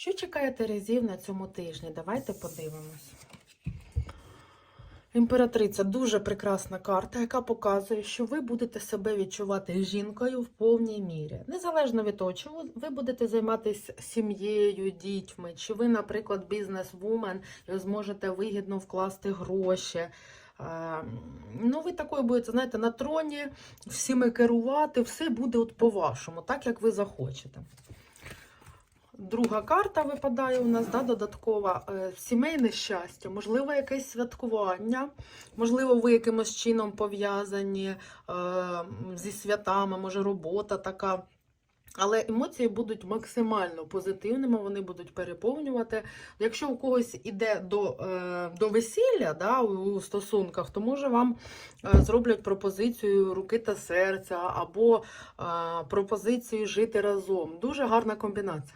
Що чекає Терезів на цьому тижні? Давайте подивимось. Імператриця дуже прекрасна карта, яка показує, що ви будете себе відчувати жінкою в повній мірі. Незалежно від того, чи ви- будете займатися сім'єю, дітьми, чи ви, наприклад, бізнес-вумен і зможете вигідно вкласти гроші. Ну, ви такою будете, знаєте, на троні всіми керувати, все буде от по-вашому, так як ви захочете. Друга карта випадає у нас да, додаткова е, сімейне щастя, можливо, якесь святкування, можливо, ви якимось чином пов'язані е, зі святами, може, робота така. Але емоції будуть максимально позитивними, вони будуть переповнювати. Якщо у когось іде до, е, до весілля да, у стосунках, то може вам зроблять пропозицію руки та серця або пропозицію жити разом. Дуже гарна комбінація.